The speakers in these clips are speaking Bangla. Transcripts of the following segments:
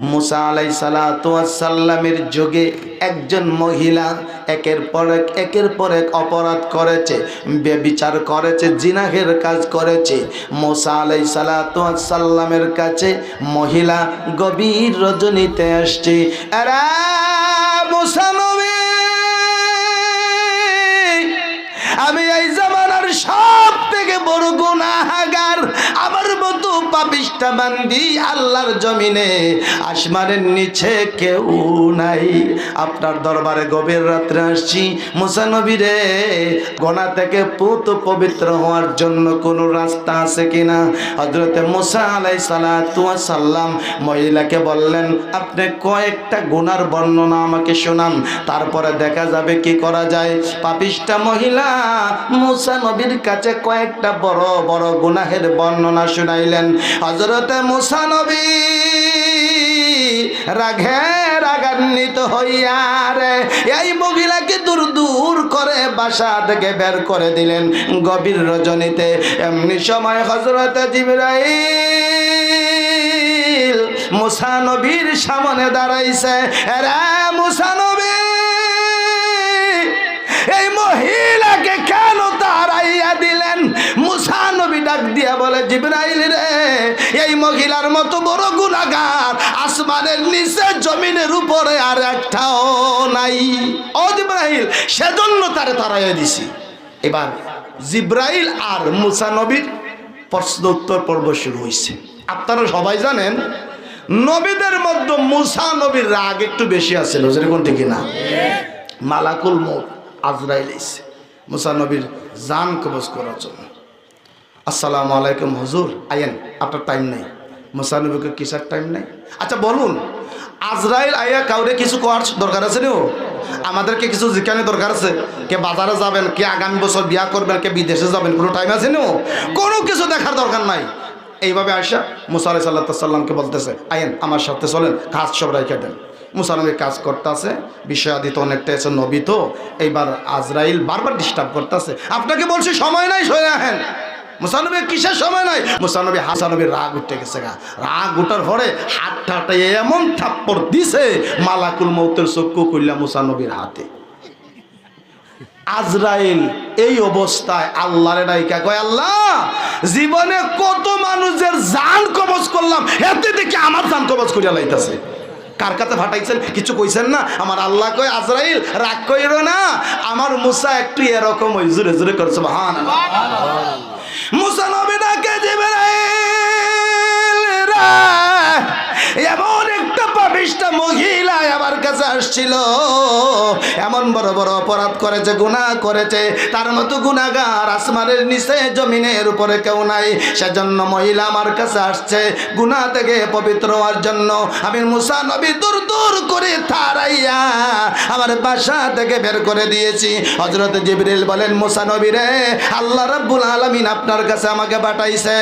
মুসা আলাই সালামের যুগে একজন মহিলা একের পর এক, একের পর এক অপরাধ করেছে বেবিচার করেছে, জিনাহের কাজ করেছে। মোসা আলাই সালামের কাছে মহিলা গভীর রজনীতে আসছে। এরা মতো পাপিষ্টা বান্দি আল্লাহর জমিনে, আসমানের নিচে কেউ নাই। আপনার দরবারে গভীর রাত্রে আসছি মুসানবীরে গোনা থেকে পুত পবিত্র হওয়ার জন্য কোনো রাস্তা আছে কিনা? হজরতে মুসা আলাই সাল্লাম মহিলাকে বললেন, আপনি কয়েকটা গুনার বর্ণনা আমাকে শোনান, তারপরে দেখা যাবে কি করা যায়। পাপিষ্টা মহিলা মুসা নবীর কাছে কয়েকটা বড় বড় গুনাহের বর্ণনা শুনাইলেন। হজরতে মুসা নবী রাঘে রাগান্বিত হইয়া রে, এই মহিলাকে দূর দূর করে বাসা থেকে বের করে দিলেন গভীর রজনীতে। এমনি সময় হজরতে জিবরাইল মুসা নবীর সামনে দাঁড়াইছে। রে মুসা নবী, এই মহিলাকে কেন তাড়াইয়া দিলেন? মুসা নবী ডাক দিয়া বলে, জিব্রাইল রে মহিলার মতো বড় গুণাগার। আসমানের নিচে, জমিনের উপরে আর একটাও নাই। ও জিব্রাইল, সেজন্য তারে তাড়াইয়া দিছি। এবার জিব্রাইল আর মুসা নবীর প্রশ্ন উত্তর পর্ব শুরু হয়েছে আপনারা সবাই জানেন, নবীদের মধ্যে মুসা নবীর রাগ একটু বেশি আছে। যেরকম ঠিক না মালাকুল মত আজরাইল এসে মুসা নবীর জান কবজ করার জন্য। আসসালামু আলাইকুম, হুজুর। আয়েন, আপনার টাইম নেই। মুসা নবীকে কিসার টাইম নেই? আচ্ছা বলুন, আজরাইল আয়া কাউরে কিছু করার দরকার আছে নি আমাদেরকে কিছু জিজ্ঞানি দরকার আছে? কে বাজারে যাবেন, কে আগামী বছর বিয়া করবেন, কে বিদেশে যাবেন, কোনো টাইম আছে নি কোনো কিছু দেখার দরকার নাই। এইভাবে আয়সা মুসা আলাই সাল্লাহ সাল্লামকে বলতেছে, আয়েন, আমার সাথে চলেন, কাজ সব রেখে দেন। মুসানবী কাজ করতেছে বিষয়াদিত অনেকটা এসে নবী তো। এইবার আজরাইল বারবার ডিস্টার্ব করতেছে। আপনাকে বলছি, সময় নাই, সরে আহেন মুসানবীর কিসের সময় নাই? মুসানবী হাসানবীর রাগ উঠে গেছে গা। রাগ উঠার পরে হাতটাটা এমন থাপ্পড় দিছে, মালাকুল মৌতের চক্ষু কইলা মুসানবীর হাতে। আজরাইল এই অবস্থায় আল্লাহরে ডাইকা কয়, আল্লাহ, জীবনে কত মানুষের জান কবজ করলাম, এতে দেখি আমার জান কবজ করিয়া লাইতেছে। কার কাছে ফাটাইছেন? কিছু কইছেন না? আমার আল্লাহ কয়, আজরাইল, রাগ কইর না, আমার মুসা একটু এরকম ওই জুড়ে জুড়ে করছে মহান মুসা এমন একটা পাপিষ্টা মহিলা কাছে আসছিল। এমন বড় বড় অপরাধ করেছে, গুনাহ করেছে। তার মতো গুনাহগার আসমানের নিচে, জমিনের উপরে কেউ নাই। সেজন্য মহিলা আমার কাছে আসছে, গুনাহ থেকে পবিত্র হওয়ার জন্য। আমি মুসা নবী দূর দূর করে তারাইয়া আমার বাসা থেকে বের করে দিয়েছি। হজরত জিবরিল বলেন, মুসা নবী রে, আল্লাহ রাব্বুল আলামিন আপনার কাছে আমাকে পাঠাইছে।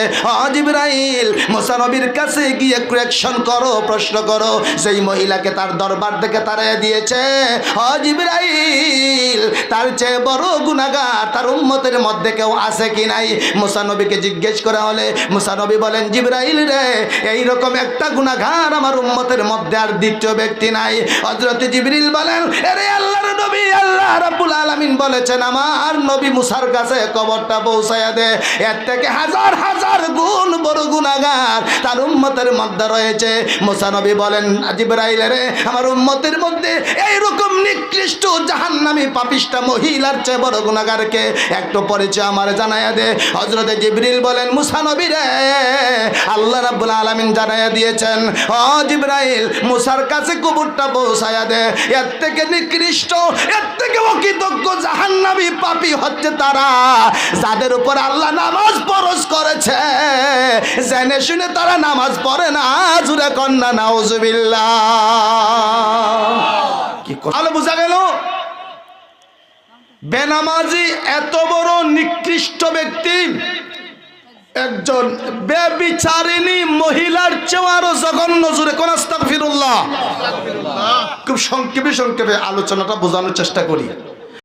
জিবরাইল, মুসা নবীর কাছে গিয়ে ক্রেকশন করো, প্রশ্ন করো। সেই মহিলাকে তার দরবার থেকে তাড়াইয়া দিয়েছে। ও জিবরাইল, তার চেয়ে বড় গুনাহগার তার উম্মতের মধ্যে কেউ আছে কি নাই? মুসা নবীকে জিজ্ঞেস করা হলে মুসা নবী বলেন, জিবরাইল রে এই রকম একটা গুনাহগার আমার উম্মতের মধ্যে আর দ্বিতীয় ব্যক্তি নাই। হযরত জিবরিল বলেন আরে আল্লাহর নবী, আল্লাহ রাব্বুল আলামিন বলেছেন, আমার নবী মুসার কাছে কবরটা পৌঁছায়া দে। এর থেকে হাজার হাজার গুণ বড় গুনাহগার তার উম্মতের মধ্যে রয়েছে। মুসা নবী বলেন, জিবরাইল রে, আমার উম্মতের মধ্যে এই রকম নিকৃষ্ট জাহান্নামী পাপিষ্টা মহিলার চেয়ে বড় গুনাহগারকে একটু পরিচয় আমার জানায়া দে। হযরত জিবরিল বলেন, মুসা নবী রে, আল্লাহ রাব্বুল আলামিন জানায়া দিয়েছেন, ও মুসার কাছে কবরটা পৌঁছায়া দে। এর থেকে নিকৃষ্ট, এর থেকে অকৃতজ্ঞ জাহান্নামী পাপী হচ্ছে তারা, যাদের উপর আল্লাহ নামাজ ফরজ করেছে। জেনে শুনে তারা নামাজ পড়ে না। জুড়ে কন্যা, নাউজুবিল্লাহ। কি কথা বোঝা গেল, বেনামাজি এত বড় নিকৃষ্ট ব্যক্তি, একজন বেবিচারিণী মহিলার চেয়েও আরও জঘন্য জুড়ে কোন খুব সংক্ষেপে সংক্ষেপে আলোচনাটা বোঝানোর চেষ্টা করি।